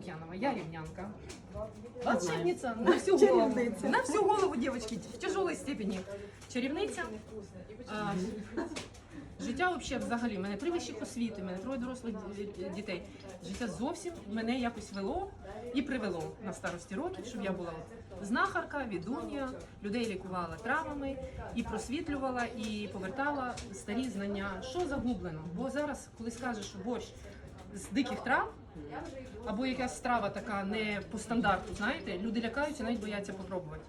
Лук'янова, я рівнянка. Волшебниця на всю голову. На всю голову, девочки, в тяжелой степені. Чарівниця. А, Життя взагалі, взагалі, мене три вищих освіти, мене троє дорослих дітей. Життя зовсім мене якось вело і привело на старості років, щоб я була знахарка, відуння, людей лікувала травами і просвітлювала, і повертала старі знання, що загублено. Бо зараз, коли скажеш, що борщ з диких трав, або якась страва така не по стандарту, знаєте, люди лякаються, навіть бояться попробувати.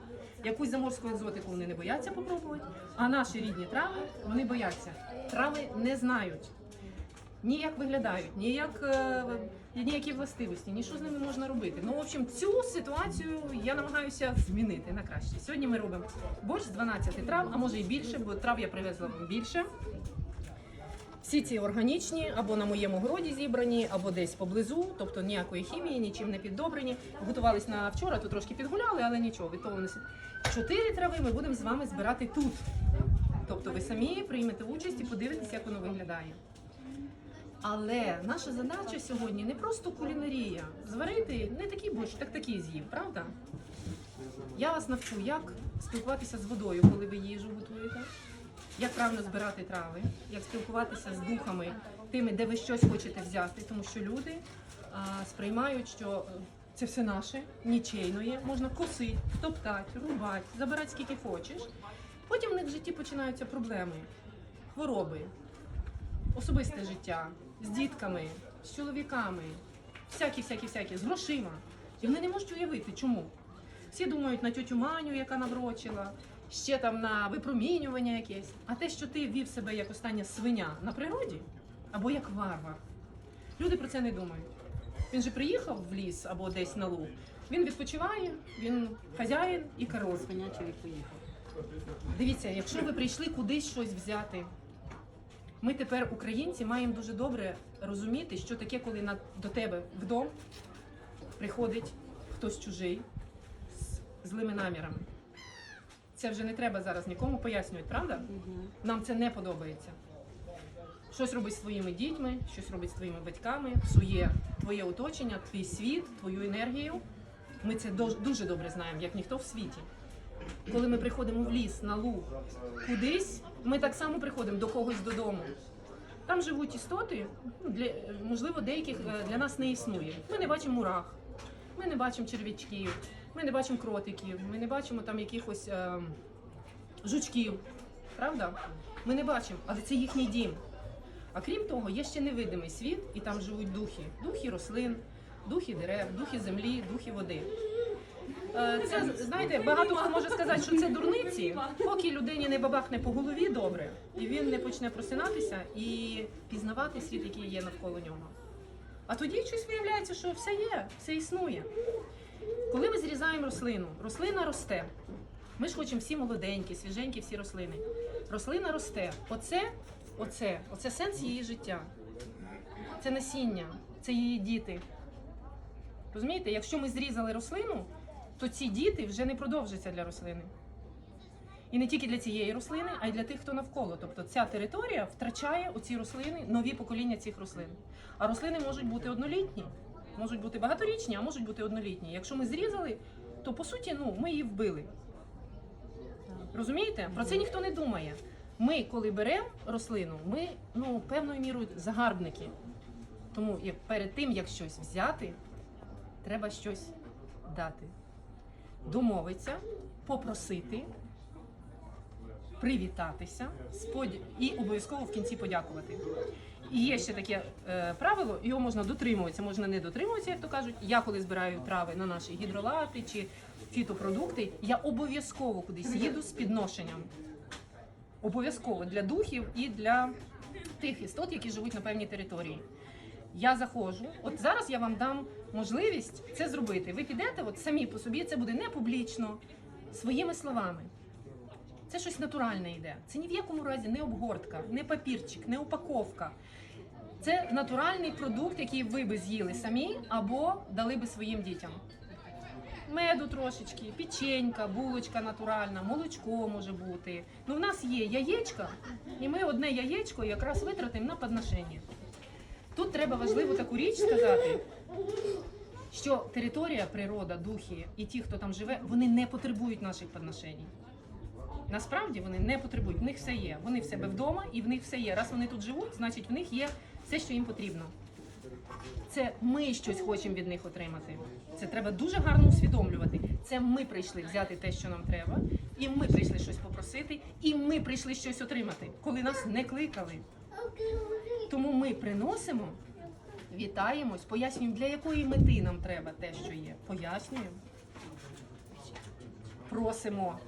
Якусь заморську екзотику вони не бояться попробувати, а наші рідні трави вони бояться. Трави не знають. Ні як виглядають, ні як е, ніякі властивості, ні що з ними можна робити. Ну, в общем, цю ситуацію я намагаюся змінити на краще. Сьогодні ми робимо борщ з 12 трав, а може і більше, бо трав я привезла більше. Всі ці органічні, або на моєму городі зібрані, або десь поблизу, тобто ніякої хімії, нічим не піддобрені. Готувались на вчора, тут трошки підгуляли, але нічого, від того не си- Чотири трави ми будемо з вами збирати тут. Тобто ви самі приймете участь і подивитесь, як воно виглядає. Але наша задача сьогодні не просто кулінарія. Зварити не такий борщ, так такий з'їв, правда? Я вас навчу, як спілкуватися з водою, коли ви їжу готуєте, як правильно збирати трави, як спілкуватися з духами, тими, де ви щось хочете взяти, тому що люди а, сприймають, що це все наше, нічейно є, можна косити, топтати, рубати, забирати скільки хочеш. Потім в них в житті починаються проблеми, хвороби, особисте життя з дітками, з чоловіками, всякі, всякі, всякі, з грошима. І вони не можуть уявити, чому. Всі думають на тьотю Маню, яка наврочила, ще там на випромінювання якесь. А те, що ти вів себе як остання свиня на природі, або як варвар, люди про це не думають. Він же приїхав в ліс або десь на луг, він відпочиває, він хазяїн і король. Свинячий поїхав. Дивіться, якщо ви прийшли кудись щось взяти, ми тепер, українці, маємо дуже добре розуміти, що таке, коли на, до тебе вдома приходить хтось чужий з злими намірами. Це вже не треба зараз нікому пояснювати, правда? Нам це не подобається. Щось робить зі своїми дітьми, щось робить з твоїми батьками, псує твоє оточення, твій світ, твою енергію. Ми це дуже добре знаємо, як ніхто в світі коли ми приходимо в ліс, на луг, кудись, ми так само приходимо до когось додому. Там живуть істоти, ну, для, можливо, деяких е, для нас не існує. Ми не бачимо мурах, ми не бачимо черв'ячків, ми не бачимо кротиків, ми не бачимо там якихось е, жучків. Правда? Ми не бачимо, але це їхній дім. А крім того, є ще невидимий світ, і там живуть духи. Духи рослин, духи дерев, духи землі, духи води. Е, Це знаєте, багато хто може сказати, що це дурниці, поки людині не бабахне по голові добре, і він не почне просинатися і пізнавати світ, який є навколо нього. А тоді щось виявляється, що все є, все існує. Коли ми зрізаємо рослину, рослина росте. Ми ж хочемо всі молоденькі, свіженькі, всі рослини. Рослина росте. Оце, оце, оце сенс її життя. Це насіння, це її діти. Розумієте, якщо ми зрізали рослину, то ці діти вже не продовжаться для рослини. І не тільки для цієї рослини, а й для тих, хто навколо. Тобто ця територія втрачає оці рослини, нові покоління цих рослин. А рослини можуть бути однолітні, можуть бути багаторічні, а можуть бути однолітні. Якщо ми зрізали, то по суті ну, ми її вбили. Розумієте? Про це ніхто не думає. Ми, коли беремо рослину, ми ну, певною мірою загарбники. Тому як перед тим, як щось взяти, треба щось дати. Домовитися, попросити, привітатися і обов'язково в кінці подякувати. І є ще таке е, правило, його можна дотримуватися, можна не дотримуватися, як то кажуть. Я коли збираю трави на наші гідролати чи фітопродукти, я обов'язково кудись їду з підношенням. Обов'язково для духів і для тих істот, які живуть на певній території. Я заходжу. От зараз я вам дам можливість це зробити. Ви підете от самі по собі, це буде не публічно, своїми словами. Це щось натуральне йде. Це ні в якому разі не обгортка, не папірчик, не упаковка. Це натуральний продукт, який ви би з'їли самі або дали би своїм дітям. Меду трошечки, печенька, булочка натуральна, молочко може бути. Ну, в нас є яєчка, і ми одне яєчко якраз витратимо на подношення. Тут треба важливу таку річ сказати. що територія, природа, духи і ті, хто там живе, вони не потребують наших підношень. Насправді вони не потребують, в них все є. Вони в себе вдома і в них все є. Раз вони тут живуть, значить в них є все, що їм потрібно. Це ми щось хочемо від них отримати. Це треба дуже гарно усвідомлювати. Це ми прийшли взяти те, що нам треба, і ми прийшли щось попросити, і ми прийшли щось отримати, коли нас не кликали. Тому ми приносимо, вітаємось, пояснюємо, для якої мети нам треба те, що є. Пояснюємо. Просимо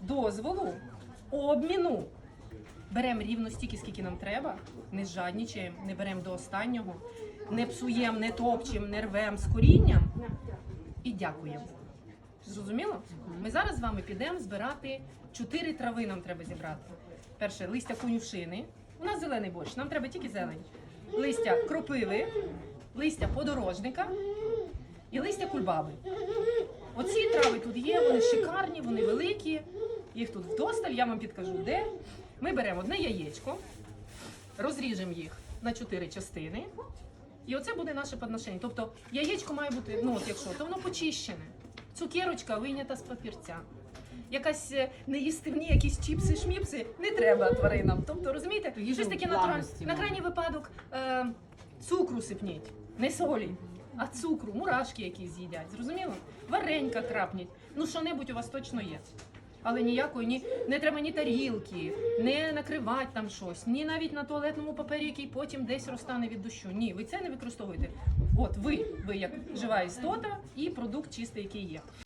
дозволу, обміну. Беремо рівно стільки, скільки нам треба, не жаднічаємо, не беремо до останнього, не псуємо, не топчемо, не рвемо з корінням і дякуємо. Зрозуміло? Ми зараз з вами підемо збирати чотири трави нам треба зібрати. Перше листя конюшини. У нас зелений борщ, нам треба тільки зелень. Листя кропиви, листя подорожника і листя кульбаби. Оці трави тут є, вони шикарні, вони великі. Їх тут вдосталь, я вам підкажу де. Ми беремо одне яєчко, розріжемо їх на чотири частини. І оце буде наше подношення. Тобто яєчко має бути, ну от якщо, то воно почищене. Цукерочка вийнята з папірця. Якась е, неїстивні, якісь чіпси, шміпси не треба тваринам. Тобто, розумієте, Їжу щось таке натуральне. На ну. крайній випадок е, цукру сипніть, не солі, а цукру, мурашки якісь з'їдять. Зрозуміло? Варенька крапніть. Ну, що-небудь у вас точно є. Але ніякої ні не треба ні тарілки, не накривати там щось, ні навіть на туалетному папері, який потім десь розтане від дощу. Ні, ви це не використовуєте. От ви, ви як жива істота і продукт чистий, який є.